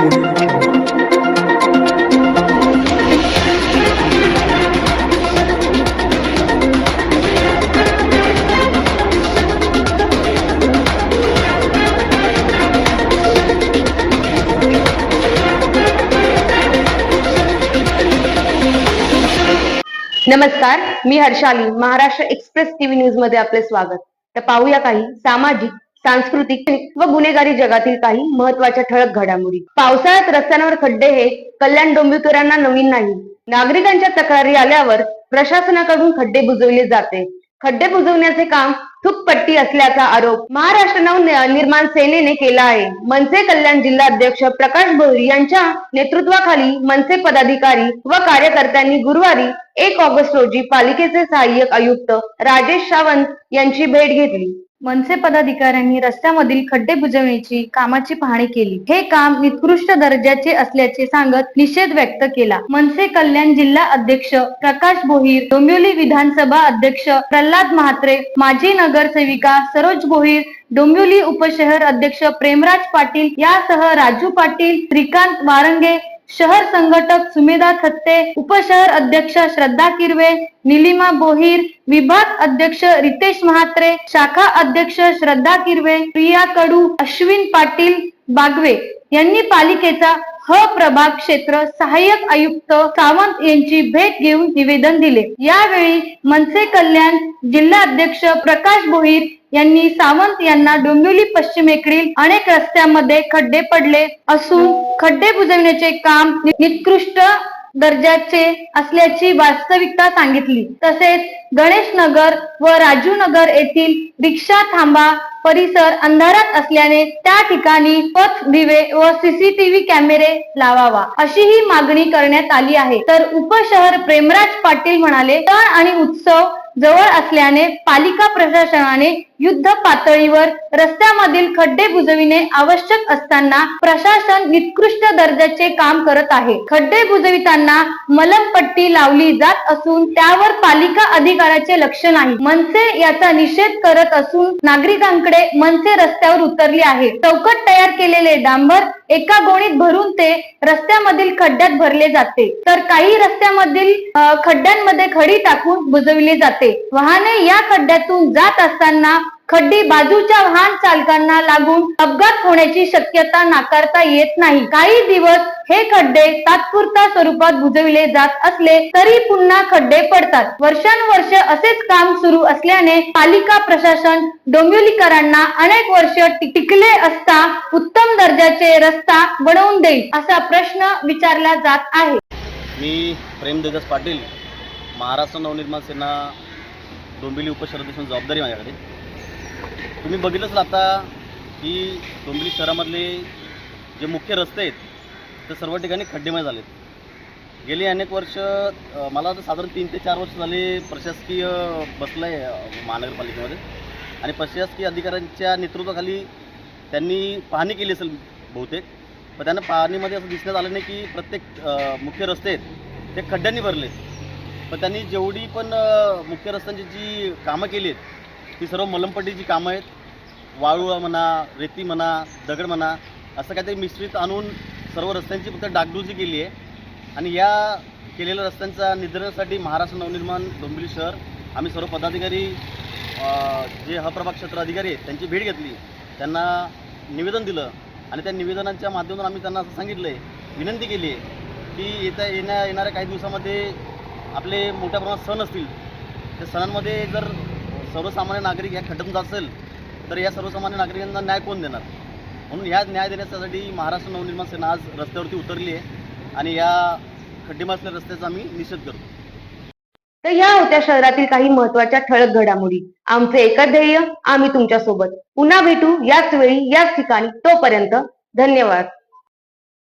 नमस्कार मी Harshali Maharashtra express TV न्यूजमध्ये आपले स्वागत. तर पाहूया काही सामाजिक सांस्कृतिक व गुन्हेगारी जगातील काही महत्त्वाच्या ठळक घडामोडी. पावसाळ्यात रस्त्यांवर खड्डे हे कल्याण डोंबिवकरांना नवीन नाही. नागरिकांच्या तक्रारी आल्यावर प्रशासनाकडून खड्डे बुजवले जाते. खड्डे बुजवण्याचे काम थुकपट्टी असल्याचा आरोप महाराष्ट्र नव निर्माण सेनेने केला आहे. मनसे कल्याण जिल्हा अध्यक्ष प्रकाश भोईर यांच्या नेतृत्वाखाली मनसे पदाधिकारी व कार्यकर्त्यांनी गुरुवारी एक ऑगस्ट रोजी पालिकेचे सहाय्यक आयुक्त राजेश सावंत यांची भेट घेतली. मनसे पदाधिकाऱ्यांनी रस्त्यामधील खड्डे बुजवण्याची कामाची पाहणी केली. हे काम निकृष्ट दर्जाचे असल्याचे सांगत निषेध व्यक्त केला. मनसे कल्याण जिल्हा अध्यक्ष प्रकाश बोहीर डोंबिवली विधानसभा अध्यक्ष प्रल्हाद म्हात्रे माजी नगरसेविका सरोज बोहीर डोंबिवली उपशहर अध्यक्ष प्रेमराज पाटील यासह राजू पाटील श्रीकांत वारंगे शहर संघटक सुमेधा थत्ते उपशहर अध्यक्ष श्रद्धा किरवे निलिमा बोहीर विभाग अध्यक्ष रितेश महात्रे शाखा अध्यक्ष श्रद्धा किरवे प्रिया कडू अश्विन पाटील बागवे यांनी पालिकेचा ह प्रभाग क्षेत्र सहाय्यक आयुक्त सावंत यांची भेट घेऊन निवेदन दिले. यावेळी मनसे कल्याण जिल्हा अध्यक्ष प्रकाश बोहीर यांनी सावंत यांना डोंबिवली पश्चिमेकडील अनेक रस्त्यांमध्ये खड्डे पडले असून खड्डे बुजवण्याचे काम निकृष्ट दर्जाचे असल्याची वास्तविकता सांगितली. तसेच गणेश नगर व राजू नगर येथील रिक्षा थांबा परिसर अंधारात असल्याने त्या ठिकाणी पथ दिवे व सीसीटीव्ही कॅमेरे लावावा अशी ही मागणी करण्यात आली आहे. तर उपशहर प्रेमराज पाटील म्हणाले सण आणि उत्सव जवळ असल्याने पालिका प्रशासनाने युद्ध पातळीवर रस्त्यामधील खड्डे बुजविणे आवश्यक असताना प्रशासन निकृष्ट दर्जाचे काम करत आहे. खड्डे बुजविताना मलमपट्टी लावली जात असून त्यावर पालिका अधिकाऱ्याचे लक्ष नाही. मनसे याचा निषेध करत असून नागरिकांकडे मनसे रस्त्यावर उतरली आहे. चौकट तयार केलेले डांबर एका गोणीत भरून ते रस्त्यामधील खड्ड्यात भरले जाते. तर काही रस्त्यामधील खड्ड्यांमध्ये खडी टाकून बुजविले जाते. वाहने या खड्ड्यातून जात असताना खड्डी बाजूच्या वाहन चालकांना लागून अपघात होण्याची शक्यता नाकारता येत नाही. काही दिवस हे खड्डे तात्पुरता स्वरूपात बुजविले जात असले तरी पुन्हा खड्डे पडतात. वर्षानुवर्ष असेच काम सुरू असल्याने पालिका प्रशासन डोंबिवलीकरांना अनेक वर्ष टिकले असता उत्तम दर्जाचे रस्ता बनवून देईल असा प्रश्न विचारला जात आहे. मी प्रेमदेदास पाटील महाराष्ट्र नवनिर्माण सेना डोंबिवली उपशहर जबाबदारी माझ्याकडे. तुम्ही बघितलंच आता की डोंबिवली शहरामधले जे मुख्य रस्ते आहेत ते सर्व ठिकाणी खड्डेमय झालेत. गेली अनेक वर्ष मला आता साधारण तीन ते चार वर्ष झाले प्रशासकीय बसलं आहे महानगरपालिकेमध्ये. आणि प्रशासकीय अधिकाऱ्यांच्या नेतृत्वाखाली त्यांनी पाहणी केली असेल बहुतेक. पण त्यांना पाहणीमध्ये असं दिसण्यात आलं नाही की प्रत्येक मुख्य रस्ते आहेत ते खड्ड्यांनी भरले पण त्यांनी जेवढी पण मुख्य रस्त्यांची जी कामं केली आहेत ती सर्व मलमपट्टीची कामं आहेत. वाळू म्हणा रेती म्हणा दगड म्हणा असं काहीतरी मिश्रित आणून सर्व रस्त्यांची फक्त डागडुजी केली आहे. आणि या केलेल्या रस्त्यांचा निधनासाठी महाराष्ट्र नवनिर्माण डोंबिवली शहर आम्ही सर्व पदाधिकारी जे हप्रभाग क्षेत्र अधिकारी आहेत त्यांची भेट घेतली. त्यांना निवेदन दिलं आणि त्या निवेदनाच्या माध्यमातून आम्ही त्यांना असं सांगितलं आहे विनंती केली आहे की येत्या येण्या येणाऱ्या काही दिवसामध्ये आपले मोठ्या प्रमाणात सण असतील त्या सणांमध्ये जर सर्वसामान्य नागरिक या खड्ड्यातून असेल तर या सर्वसामान्य नागरिकांना न्याय कोण देणार? म्हणून ह्या न्याय देण्यासाठी महाराष्ट्र नवनिर्माण सेना आज रस्त्यावरती उतरली आहे आणि या खड्डेमा असलेल्या रस्त्याचा आम्ही निषेध करतो. तर या होत्या शहरातील काही महत्त्वाच्या ठळक घडामोडी. आमचे एकच ध्येय आम्ही तुमच्यासोबत पुन्हा भेटू याच वेळी याच ठिकाणी. तोपर्यंत धन्यवाद.